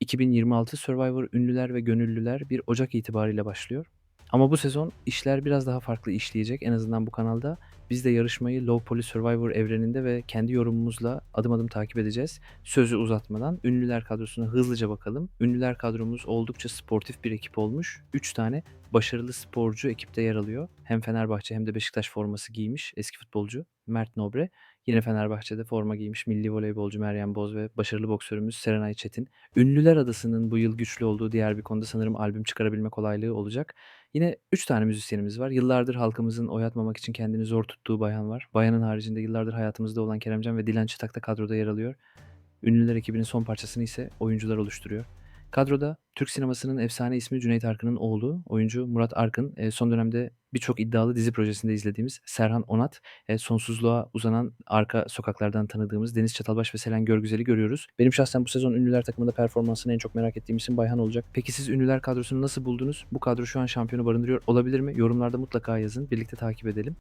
2026 Survivor Ünlüler ve Gönüllüler 1 Ocak itibariyle başlıyor. Ama bu sezon işler biraz daha farklı işleyecek en azından bu kanalda. Biz de yarışmayı Low Poly Survivor evreninde ve kendi yorumumuzla adım adım takip edeceğiz. Sözü uzatmadan ünlüler kadrosuna hızlıca bakalım. Ünlüler kadromuz oldukça sportif bir ekip olmuş. 3 tane başarılı sporcu ekipte yer alıyor. Hem Fenerbahçe hem de Beşiktaş forması giymiş eski futbolcu Mert Nobre. Yine Fenerbahçe'de forma giymiş milli voleybolcu Meryem Boz ve başarılı boksörümüz Serenay Çetin. Ünlüler Adası'nın bu yıl güçlü olduğu diğer bir konuda sanırım albüm çıkarabilme kolaylığı olacak. Yine 3 tane müzisyenimiz var. Yıllardır halkımızın oy atmamak için kendini zor tuttuğu Bayan var. Bayan'ın haricinde yıllardır hayatımızda olan Keremcan ve Dilan Çıtak da kadroda yer alıyor. Ünlüler ekibinin son parçasını ise oyuncular oluşturuyor. Kadroda Türk sinemasının efsane ismi Cüneyt Arkın'ın oğlu, oyuncu Murat Arkın, eee, son dönemde birçok iddialı dizi projesinde izlediğimiz Serhan Onat, eee, sonsuzluğa uzanan Arka Sokaklar'dan tanıdığımız Deniz Çatalbaş ve Selen Görgüzel'i görüyoruz. Benim şahsen bu sezon Ünlüler takımında performansını en çok merak ettiğim isim Bayhan olacak. Peki siz Ünlüler kadrosunu nasıl buldunuz? Bu kadro şu an şampiyonu barındırıyor olabilir mi? Yorumlarda mutlaka yazın. Birlikte takip edelim.